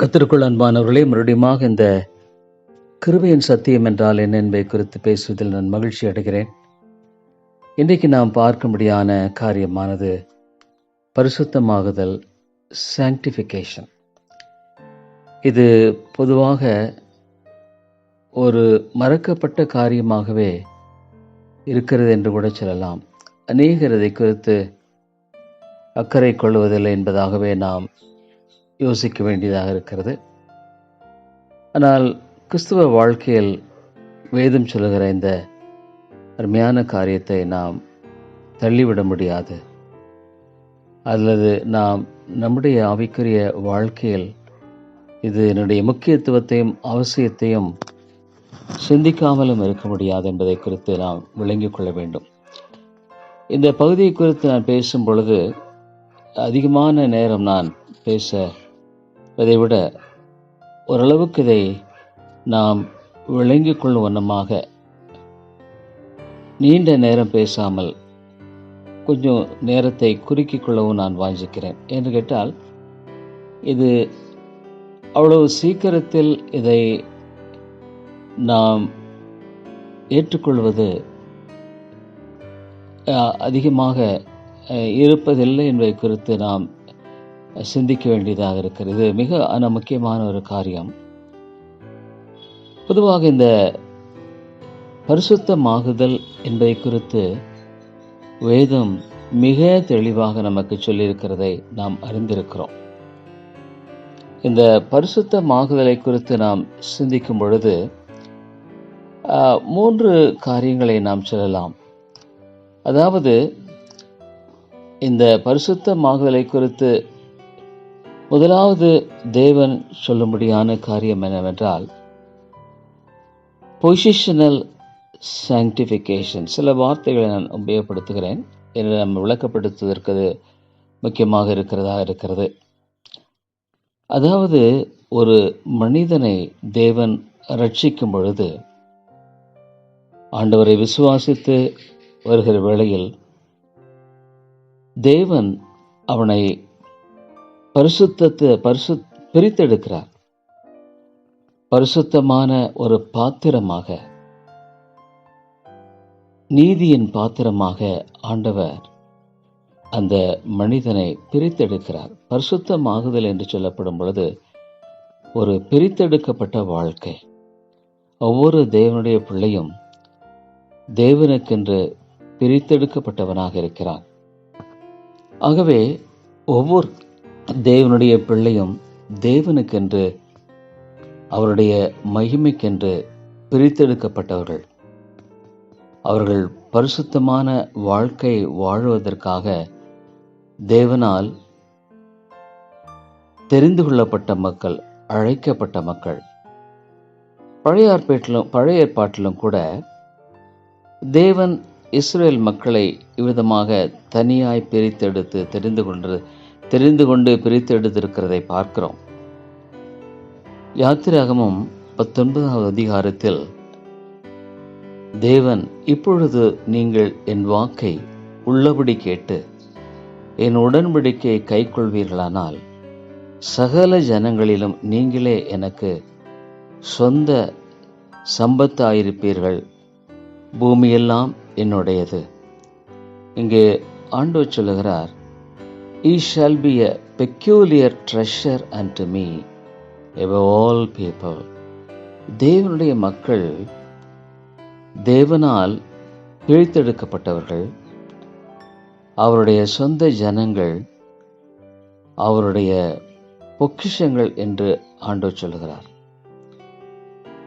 கத்திற்குள் அன்பானவர்களே மறுபடியுமாக இந்த கிருபையின் சத்தியம் என்றால் என்ன என்பதை குறித்து பேசுவதில் நான் மகிழ்ச்சி அடைகிறேன். இன்றைக்கு நாம் பார்க்கும்படியான காரியமானது பரிசுத்தமாகுதல் சாங்டிஃபிகேஷன் இது பொதுவாக ஒரு மறக்கப்பட்ட காரியமாகவே இருக்கிறது என்று கூட சொல்லலாம். அநேகர் இதை குறித்து அக்கறை கொள்வதில்லை என்பதாகவே நாம் யோசிக்க வேண்டியதாக இருக்கிறது. ஆனால் கிறிஸ்துவ வாழ்க்கையில் வேதம் சொல்லுகிற இந்த அருமையான காரியத்தை நாம் தள்ளிவிட முடியாது. அல்லது நாம் நம்முடைய ஆவிக்குரிய வாழ்க்கையில் இது என்னுடைய முக்கியத்துவத்தையும் அவசியத்தையும் சிந்திக்காமலும் இருக்க முடியாது என்பதை குறித்து நாம் விளங்கிக் கொள்ள வேண்டும். இந்த பகுதியை குறித்து நான் பேசும் பொழுது அதிகமான நேரம் நான் பேச இதை விட ஓரளவுக்கு இதை நாம் விளங்கிக் கொள்ளும் வண்ணமாக நீண்ட நேரம் பேசாமல் கொஞ்சம் நேரத்தை குறுக்கிக் கொள்ளவும் நான் வாஞ்சிக்கிறேன். என்று கேட்டால் இது அவ்வளவு சீக்கிரத்தில் இதை நாம் ஏற்றுக்கொள்வது அதிகமாக இருப்பதில்லை என்பதை குறித்து நாம் சிந்திக்க வேண்டியதாக இருக்கிறது. மிக ஆன முக்கியமான ஒரு காரியம். பொதுவாக இந்த பரிசுத்தமாகுதல் என்பதை குறித்து வேதம் மிக தெளிவாக நமக்கு சொல்லியிருக்கிறதை நாம் அறிந்திருக்கிறோம். இந்த பரிசுத்தமாகுதலை குறித்து நாம் சிந்திக்கும் பொழுது மூன்று காரியங்களை நாம் சொல்லலாம். அதாவது இந்த பரிசுத்தமாகுதலை குறித்து முதலாவது தேவன் சொல்லும்படியான காரியம் என்னவென்றால் பொசிஷனல் சாங்டிஃபிகேஷன் சில வார்த்தைகளை நான் உபயோகப்படுத்துகிறேன். என்று நம்ம விளக்கப்படுத்துவதற்கு அது முக்கியமாக இருக்கிறதா இருக்கிறது. அதாவது ஒரு மனிதனை தேவன் ரட்சிக்கும் பொழுது ஆண்டவரை விசுவாசித்து வருகிற வேளையில் தேவன் அவனை பரிசுத்தத்தை பரிசு பிரித்தெடுக்கிறார். பரிசுத்தமான ஒரு பாத்திரமாக நீதியின் பாத்திரமாக ஆண்டவர் அந்த மனிதனை பிரித்தெடுக்கிறார். பரிசுத்தமாகுதல் என்று சொல்லப்படும் பொழுது ஒரு பிரித்தெடுக்கப்பட்ட வாழ்க்கை. ஒவ்வொரு தேவனுடைய பிள்ளையும் தேவனுக்கென்று பிரித்தெடுக்கப்பட்டவனாக இருக்கிறான். ஆகவே ஒவ்வொரு தேவனுடைய பிள்ளையும் தேவனுக்கென்று அவருடைய மகிமைக்கென்று பிரித்தெடுக்கப்பட்டவர்கள். அவர்கள் பரிசுத்தமான வாழ்க்கை வாழுவதற்காக தேவனால் தெரிந்து கொள்ளப்பட்ட மக்கள் அழைக்கப்பட்ட மக்கள். பழைய ஏற்பாட்டிலும் பழைய ஏற்பாட்டிலும் கூட தேவன் இஸ்ரேல் மக்களை இவ்விதமாக தனியாய் பிரித்தெடுத்து தெரிந்து கொண்டு தெரிந்து கொண்டு பிரித்தெடுத்திருக்கிறதை பார்க்கிறோம். யாத்திராகமும் பத்தொன்பதாவது அதிகாரத்தில் தேவன் இப்பொழுது நீங்கள் என் வாக்கை உள்ளபடி கேட்டு என் உடன்படிக்கையை கைக்கொள்வீர்களானால் சகல ஜனங்களிலும் நீங்களே எனக்கு சொந்த சம்பத்தாயிருப்பீர்கள். பூமியெல்லாம் என்னுடையது. இங்கே ஆண்டோ சொல்லுகிறார் ye shall be a peculiar treasure and me above all people தேவனுடைய மக்கள் தேவனால் பிழித்தெடுக்கப்பட்டவர்கள் அவருடைய சொந்த ஜனங்கள் அவருடைய பொக்கிஷங்கள் என்று ஆண்டவர் சொல்கிறார்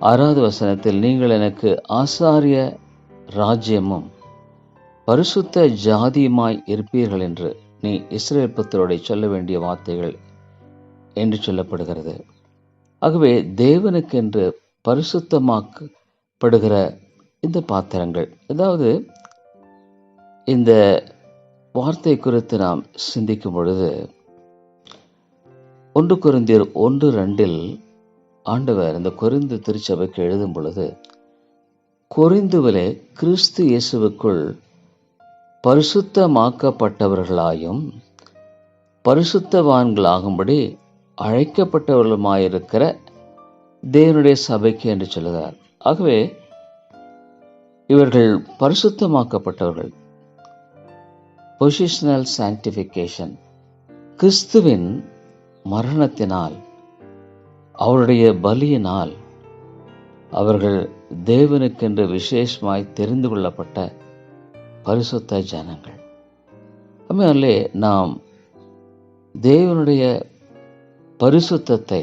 ஆறாவது வசனத்தில் நீங்கள் எனக்கு ஆசாரிய ராஜ்யமும் பரிசுத்த ஜாதியுமாய் இருப்பீர்கள் என்று நீ இஸ்ரேல் புத்தரோட சொல்ல வேண்டிய வார்த்தைகள் என்று சொல்லப்படுகிறது. ஆகவே தேவனுக்கென்று பரிசுத்தமாக்கப்படுகிற இந்த பாத்திரங்கள் அதாவது இந்த வார்த்தை குறித்து நாம் சிந்திக்கும் பொழுது ஒன்று குருந்தியர் ஒன்று ரெண்டில் ஆண்டவர் இந்த குறிந்து திருச்சபைக்கு எழுதும் பொழுது கொரிந்துவிலே கிறிஸ்து இயேசுவுக்குள் பரிசுத்தமாக்கப்பட்டவர்களாயும் பரிசுத்தவான்களாகும்படி அழைக்கப்பட்டவர்களுமாயிருக்கிற தேவனுடைய சபைக்கு என்று சொல்லுகிறார். ஆகவே இவர்கள் பரிசுத்தமாக்கப்பட்டவர்கள். பொசிஷனல் சாங்டிஃபிகேஷன் கிறிஸ்துவின் மரணத்தினால் அவருடைய பலியினால் அவர்கள் தேவனுக்கென்று விசேஷமாய் தெரிந்து கொள்ளப்பட்ட பரிசுத்த ஜனங்கள். உண்மையாலே நாம் தேவனுடைய பரிசுத்தத்தை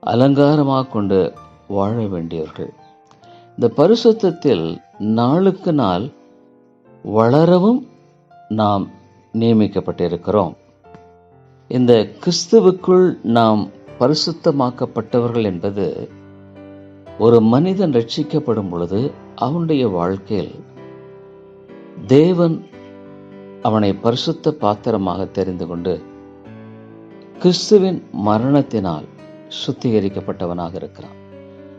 அலங்காரமாக கொண்டு வாழ வேண்டியவர்கள். இந்த பரிசுத்தத்தில் நாளுக்கு நாள் வளரவும் நாம் நியமிக்கப்பட்டிருக்கிறோம். இந்த கிறிஸ்துவுக்குள் நாம் பரிசுத்தமாக்கப்பட்டவர்கள் என்பது ஒரு மனிதன் ரட்சிக்கப்படும் பொழுது அவனுடைய வாழ்க்கையில் தேவன் அவனை பரிசுத்த பாத்திரமாக தெரிந்து கொண்டு கிறிஸ்துவின் மரணத்தினால் சுத்திகரிக்கப்பட்டவனாக இருக்கிறான்.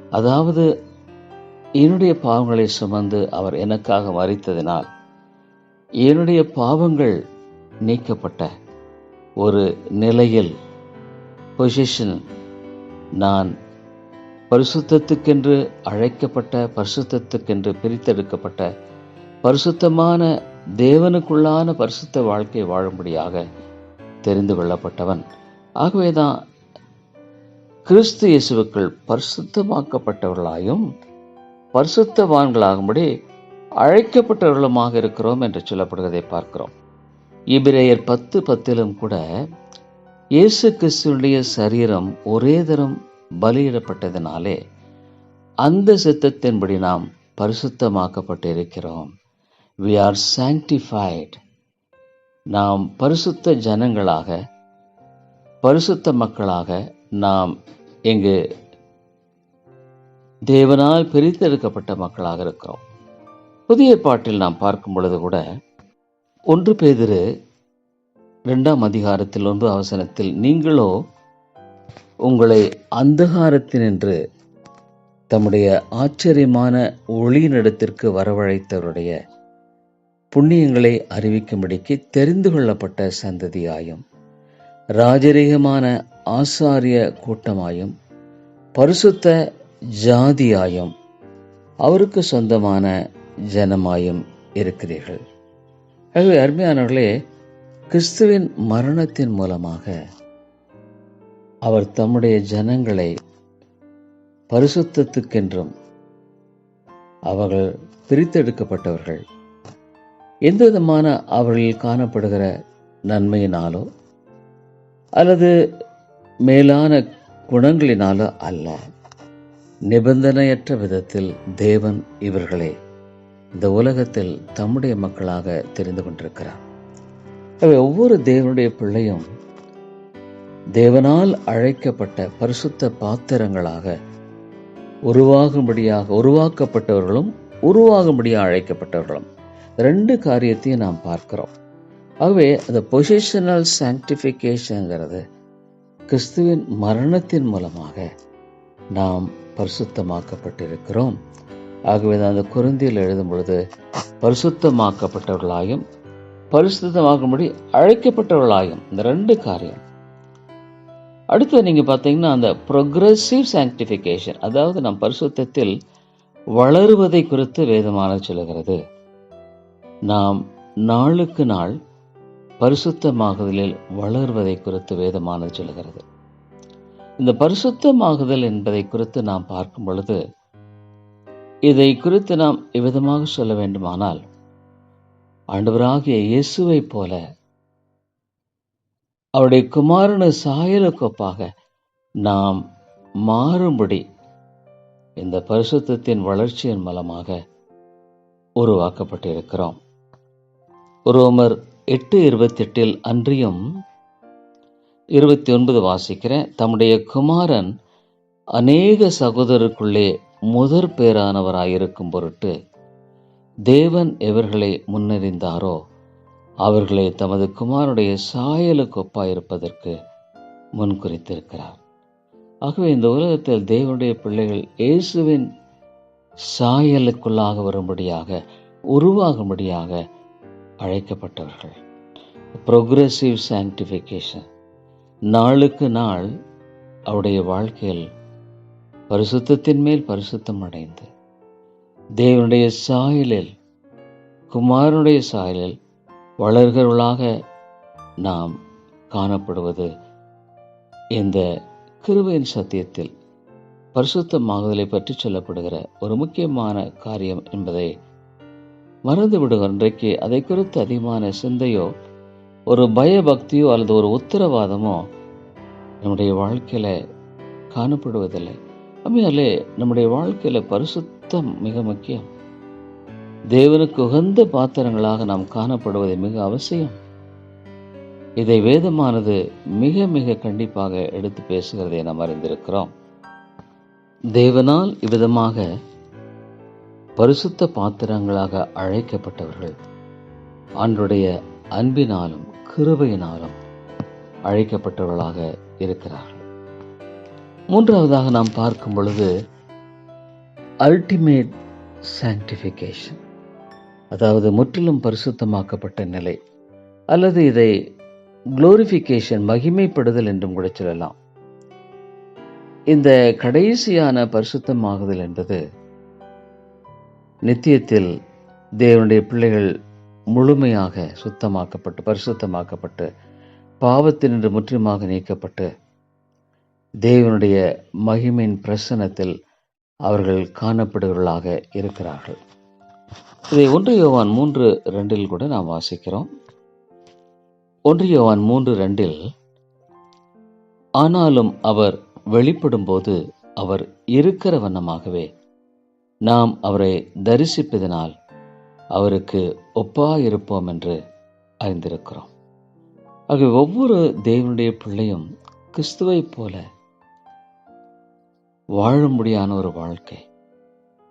அதாவது என்னுடைய பாவங்களை சுமந்து அவர் எனக்காக மறித்ததினால் என்னுடைய பாவங்கள் நீக்கப்பட்ட ஒரு நிலையில் பொசிஷன் நான் பரிசுத்தத்துக்கென்று அழைக்கப்பட்ட பரிசுத்தத்துக்கென்று பிரித்தெடுக்கப்பட்ட பரிசுத்தமான தேவனுக்குள்ளான பரிசுத்த வாழ்க்கை வாழும்படியாக தெரிந்து கொள்ளப்பட்டவன். ஆகவேதான் கிறிஸ்து இயேசுவுக்குள் பரிசுத்தமாக்கப்பட்டவர்களாயும் பரிசுத்தவான்களாகும்படி அழைக்கப்பட்டவர்களுமாக இருக்கிறோம் என்று சொல்லப்படுவதை பார்க்கிறோம். இபிரேயர் பத்து பத்திலும் கூட இயேசு கிறிஸ்துடைய சரீரம் ஒரே தரம் பலியிடப்பட்டதினாலே அந்த சித்தத்தின்படி நாம் பரிசுத்தமாக்கப்பட்டு இருக்கிறோம் வி ஆர் சாங்டிஃபைட் நாம் பரிசுத்த ஜனங்களாக பரிசுத்த மக்களாக நாம் இங்கு தேவனால் பிரித்தெடுக்கப்பட்ட மக்களாக இருக்கிறோம். புதிய பாட்டில் நாம் பார்க்கும் பொழுது கூட ஒன்று பேதிரு இரண்டாம் அதிகாரத்தில் ஒன்று அவசரத்தில் நீங்களோ உங்களை அந்தகாரத்தினின்று தம்முடைய ஆச்சரியமான ஒளியினிடத்திற்கு வரவழைத்தவருடைய புண்ணியங்களை அறிவிக்கும்படிக்கு தெரிந்து கொள்ளப்பட்ட சந்ததியாயும் ராஜரீகமான ஆசாரிய கூட்டமாயும் பரிசுத்த ஜாதியாயும் அவருக்கு சொந்தமான ஜனமாயும் இருக்கிறீர்கள். ஆகவே அருமையானவர்களே கிறிஸ்துவின் மரணத்தின் மூலமாக அவர் தம்முடைய ஜனங்களை பரிசுத்தத்துக்கென்றும் அவர்கள் பிரித்தெடுக்கப்பட்டவர்கள். எந்த விதமான அவர்களில் காணப்படுகிற நன்மையினாலோ அல்லது மேலான குணங்களினாலோ அல்ல. நிபந்தனையற்ற விதத்தில் தேவன் இவர்களை இந்த உலகத்தில் தம்முடைய மக்களாக தெரிந்து கொண்டிருக்கிறார். அவை ஒவ்வொரு தேவனுடைய பிள்ளையும் தேவனால் அழைக்கப்பட்ட பரிசுத்த பாத்திரங்களாக உருவாகும்படியாக உருவாக்கப்பட்டவர்களும் உருவாகும்படியாக அழைக்கப்பட்டவர்களும். ரெண்டு காரியத்தையும் நாம் பார்க்கிறோம். ஆகவே அந்த பொசிஷனல் சாங்டிஃபிகேஷனுங்கிறது கிறிஸ்துவின் மரணத்தின் மூலமாக நாம் பரிசுத்தமாக்கப்பட்டிருக்கிறோம். ஆகவே தான் அந்த குருந்தியில் எழுதும் பொழுது பரிசுத்தமாக்கப்பட்டவர்களாயும் பரிசுத்தமாகும்படி அழைக்கப்பட்டவர்களாயும் இந்த ரெண்டு காரியம். அடுத்து நீங்கள் பார்த்தீங்கன்னா அந்த ப்ரொக்ரெசிவ் சாங்டிஃபிகேஷன் அதாவது நம் பரிசுத்தத்தில் வளருவதை குறித்து வேதமான சொல்லுகிறது. நாம் நாளுக்கு நாள் பரிசுத்தமாகுதலில் வளர்வதை குறித்து வேதமானது சொல்கிறது இந்த பரிசுத்தமாகுதல் என்பதை குறித்து நாம் பார்க்கும் பொழுது இதை குறித்து நாம் இவ்விதமாக சொல்ல வேண்டுமானால் ஆண்டவராகிய இயேசுவைப் போல அவருடைய குமாரனு சாயலுக்கொப்பாக நாம் மாறும்படி இந்த பரிசுத்தத்தின் வளர்ச்சியின் மூலமாக உருவாக்கப்பட்டிருக்கிறோம். ரோமர் எட்டு இருபத்தி எட்டில் அன்றியும் இருபத்தி ஒன்பது வாசிக்கிறேன். தம்முடைய குமாரன் அநேக சகோதரருக்குள்ளே முதற் பேரானவராயிருக்கும் பொருட்டு தேவன் எவர்களை முன்னறிந்தாரோ அவர்களை தமது குமாரனுடைய சாயலுக்கு ஒப்பாயிருப்பதற்கு முன்குறித்திருக்கிறார். ஆகவே இந்த உலகத்தில் தேவனுடைய பிள்ளைகள் இயேசுவின் சாயலுக்குள்ளாக வரும்படியாக உருவாகும்படியாக அழைக்கப்பட்டவர்கள். ப்ரொக்ரெசிவ் சாங்டிஃபிகேஷன் நாளுக்கு நாள் அவருடைய வாழ்க்கையில் பரிசுத்தத்தின் மேல் பரிசுத்தம் அடைந்து தேவனுடைய சாயலில் குமாரனுடைய சாயலில் வளர்கிறவர்களாக நாம் காணப்படுவது இந்த கிருவையின் சத்தியத்தில் பரிசுத்தமாகுதலை பற்றி சொல்லப்படுகிற ஒரு முக்கியமான காரியம் என்பதை மறந்து விடுகிற இன்றைக்கு அதை குறித்து அதிகமான சிந்தையோ ஒரு பயபக்தியோ அல்லது ஒரு உத்தரவாதமோ நம்முடைய வாழ்க்கையில காணப்படுவதில்லை. அம்மையாலே நம்முடைய வாழ்க்கையில பரிசுத்தம் மிக முக்கியம். தேவனுக்கு உகந்த பாத்திரங்களாக நாம் காணப்படுவது மிக அவசியம். இதை வேதமானது மிக மிக கண்டிப்பாக எடுத்து பேசுகிறதை நாம் அறிந்திருக்கிறோம். தேவனால் இவ்விதமாக பரிசுத்த பாத்திரங்களாக அழைக்கப்பட்டவர்கள் ஆண்டுடைய அன்பினாலும் கிருபையினாலும் அழைக்கப்பட்டவர்களாக இருக்கிறார்கள். மூன்றாவதாக நாம் பார்க்கும் பொழுது அல்டிமேட் சாங்டிஃபிகேஷன் அதாவது முற்றிலும் பரிசுத்தமாக்கப்பட்ட நிலை அல்லது இதை குளோரிஃபிகேஷன் மகிமைப்படுதல் என்றும் கூட சொல்லலாம். இந்த கடைசியான பரிசுத்தமாகுதல் என்பது நித்தியத்தில் தேவனுடைய பிள்ளைகள் முழுமையாக சுத்தமாக்கப்பட்டு பரிசுத்தமாக்கப்பட்டு பாவத்தினின்று முற்றிலுமாக நீக்கப்பட்டு தேவனுடைய மகிமையின் பிரசனத்தில் அவர்கள் காணப்படுவர்களாக இருக்கிறார்கள். இதை ஒன்று யோவான் மூன்று ரெண்டில் கூட நாம் வாசிக்கிறோம். ஒன்று யோவான் மூன்று ரெண்டில் ஆனாலும் அவர் வெளிப்படும்போது அவர் இருக்கிற வண்ணமாகவே நாம் அவரை தரிசிப்பதனால் அவருக்கு ஒப்பாயிருப்போம் என்று அறிந்திருக்கிறோம். ஆகவே ஒவ்வொரு தேவனுடைய பிள்ளையும் கிறிஸ்துவை போல வாழும்படியான ஒரு வாழ்க்கை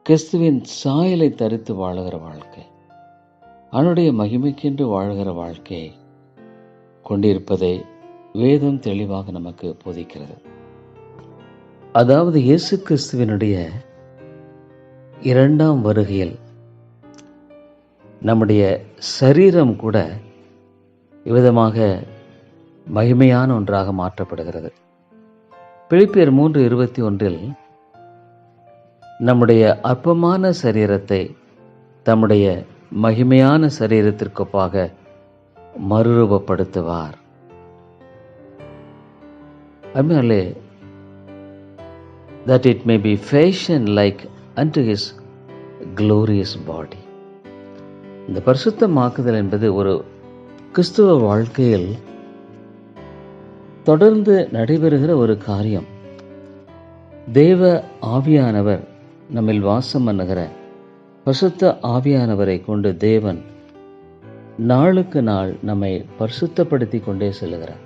கிறிஸ்துவின் சாயலை தரித்து வாழுகிற வாழ்க்கை அவனுடைய மகிமைக்கென்று வாழ்கிற வாழ்க்கையை கொண்டிருப்பதை வேதம் தெளிவாக நமக்கு போதிக்கிறது. அதாவது இயேசு கிறிஸ்துவினுடைய இரண்டாம் வருகையில் நம்முடைய சரீரம் கூட இவ்விதமாக மகிமையான ஒன்றாக மாற்றப்படுகிறது. பிழிப்பேர் மூன்று இருபத்தி ஒன்றில் நம்முடைய அற்பமான சரீரத்தை தம்முடைய மகிமையான சரீரத்திற்கொப்பாக மறுரூபப்படுத்துவார். அருமையாலே it may be fashion like and to his glorious body இந்த பரிசுத்தமாக்குதல் என்பது ஒரு கிறிஸ்துவ வாழ்க்கையில் தொடர்ந்து நடைபெறுகிற ஒரு காரியம். தேவ ஆவியானவர் நம்மில் வாசம் பண்ணுகிற பரிசுத்த ஆவியானவரை கொண்டு தேவன் நாளுக்கு நாள் நம்மை பரிசுத்தப்படுத்தி கொண்டே செல்கிறார்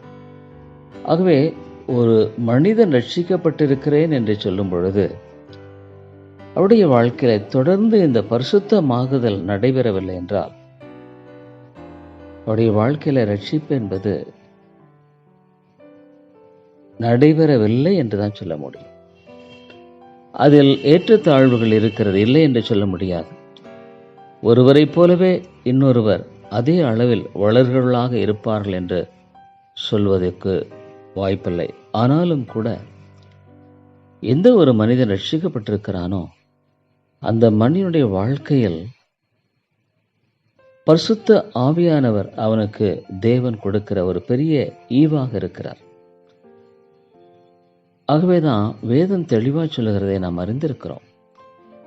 ஆகவே ஒரு மனிதன் ரட்சிக்கப்பட்டிருக்கிறேன் என்று சொல்லும் பொழுது அவருடைய வாழ்க்கையில தொடர்ந்து இந்த பரிசுத்தமாகுதல் நடைபெறவில்லை என்றால் அவருடைய வாழ்க்கையில ரட்சிப்பு என்பது நடைபெறவில்லை என்றுதான் சொல்ல முடியும். அதில் ஏற்றத்தாழ்வுகள் இருக்கிறது இல்லை என்று சொல்ல முடியாது. ஒருவரைப் போலவே இன்னொருவர் அதே அளவில் வளர்களாக இருப்பார்கள் என்று சொல்வதற்கு வாய்ப்பில்லை. ஆனாலும் கூட எந்த ஒரு மனிதன் ரட்சிக்கப்பட்டிருக்கிறானோ அந்த மனிதனுடைய வாழ்க்கையில் பரிசுத்த ஆவியானவர் அவனுக்கு தேவன் கொடுக்கிற ஒரு பெரிய ஈவாக இருக்கிறார். ஆகவேதான் வேதம் தெளிவாக சொல்லுகிறதை நாம் அறிந்திருக்கிறோம்.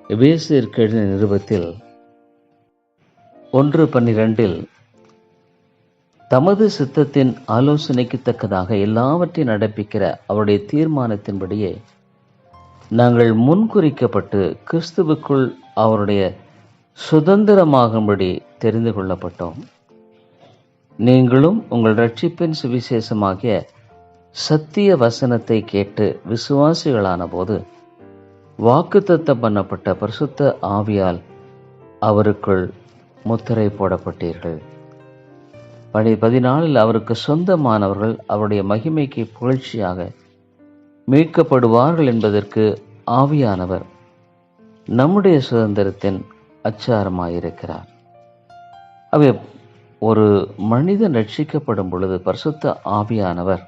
எபேசியருக்கு எழுதின நிருபத்தில் ஒன்று பன்னிரெண்டில் தமது சித்தத்தின் ஆலோசனைக்கு தக்கதாக எல்லாவற்றையும் நடப்பிக்கிற அவருடைய தீர்மானத்தின்படியே நாங்கள் முன்குறிக்கப்பட்டு கிறிஸ்துவுக்குள் அவருடைய சுதந்திரமாகும்படி தெரிந்து கொள்ளப்பட்டோம். நீங்களும் உங்கள் ரட்சிப்பின் சுவிசேஷமாகிய சத்திய வசனத்தை கேட்டு விசுவாசிகளான போது வாக்குத்தத்தம் பண்ணப்பட்ட பரிசுத்த ஆவியால் அவருக்குள் முத்திரை போடப்பட்டீர்கள். படி பதினாலில் அவருக்கு சொந்தமானவர்கள் அவருடைய மகிமைக்கு புகழ்ச்சியாக மீட்கப்படுவார்கள் என்பதற்கு ஆவியானவர் நம்முடைய சுதந்திரத்தின் அச்சாரமாயிருக்கிறார். அவை ஒரு மனிதன் ரட்சிக்கப்படும் பொழுது பரிசுத்த ஆவியானவர்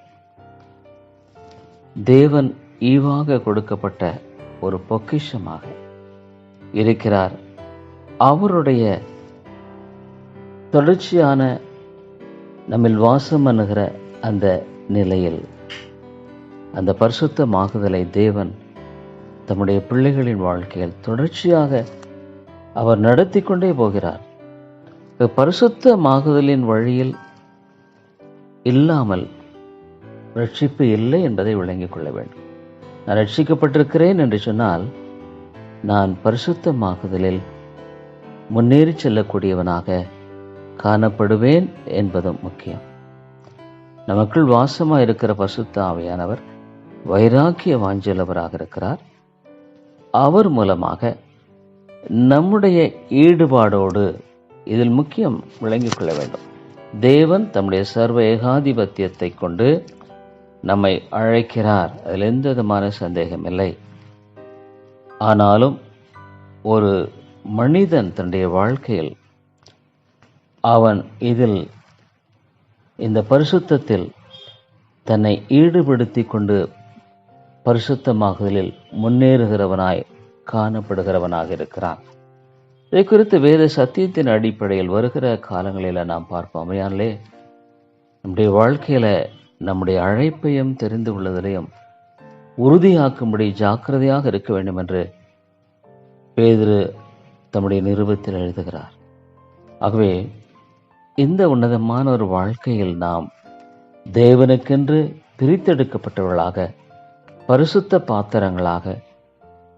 தேவன் ஈவாக கொடுக்கப்பட்ட ஒரு பொக்கிஷமாக இருக்கிறார். அவருடைய தொடர்ச்சியான நம்மில் வாசம் அணுகிற அந்த நிலையில் அந்த பரிசுத்தமாகுதலை தேவன் தம்முடைய பிள்ளைகளின் வாழ்க்கையில் தொடர்ச்சியாக அவர் நடத்தி கொண்டே போகிறார். பரிசுத்த பரிசுத்தமாகுதலின் வழியில் இல்லாமல் ரட்சிப்பு இல்லை என்பதை விளங்கிக் கொள்ள வேண்டும். நான் ரட்சிக்கப்பட்டிருக்கிறேன் என்று சொன்னால் நான் பரிசுத்தமாகுதலில் முன்னேறி செல்லக்கூடியவனாக காணப்படுவேன் என்பதும் முக்கியம். நமக்குள் வாசமாக இருக்கிற பரிசுத்த ஆவையானவர் வைராக்கிய வாஞ்சலவராக இருக்கிறார். அவர் மூலமாக நம்முடைய ஈடுபாடோடு இதில் முக்கியம் விளங்கிக் கொள்ள வேண்டும். தேவன் தம்முடைய சர்வ ஏகாதிபத்தியத்தை கொண்டு நம்மை அழைக்கிறார். அதில் எந்த விதமான சந்தேகம் இல்லை. ஆனாலும் ஒரு மனிதன் தன்னுடைய வாழ்க்கையில் அவன் இதில் இந்த பரிசுத்தத்தில் தன்னை ஈடுபடுத்தி கொண்டு பரிசுத்தமாகுதலில் முன்னேறுகிறவனாய் காணப்படுகிறவனாக இருக்கிறான். இதை குறித்து வேத சத்தியத்தின் அடிப்படையில் வருகிற காலங்களில் நாம் பார்ப்போம். அவையாலே நம்முடைய வாழ்க்கையில் நம்முடைய அழைப்பையும் தெரிந்து கொள்வதிலையும் உறுதியாக்கும்படி ஜாக்கிரதையாக இருக்க வேண்டும் என்று பேதுரு தம்முடைய நிருபத்தில் எழுதுகிறார். ஆகவே இந்த உன்னதமான ஒரு வாழ்க்கையில் நாம் தேவனுக்கென்று பிரித்தெடுக்கப்பட்டவர்களாக பரிசுத்த பாத்திரங்களாக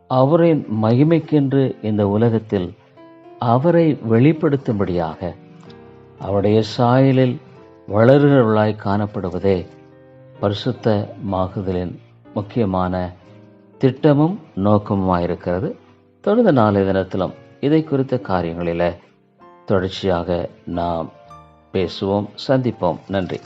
அவரின் மகிமைக்கென்று இந்த உலகத்தில் அவரை வெளிப்படுத்தும்படியாக அவருடைய சாயலில் வளர்கிறவர்களாய் காணப்படுவதே பரிசுத்த மாகுதலின் முக்கியமான திட்டமும் நோக்கமுமாயிருக்கிறது. தொடர்ந்த நாளை தினத்திலும் இதை குறித்த காரியங்களில் தொடர்ச்சியாக நாம் பேசுவோம் சந்திப்போம். நன்றி.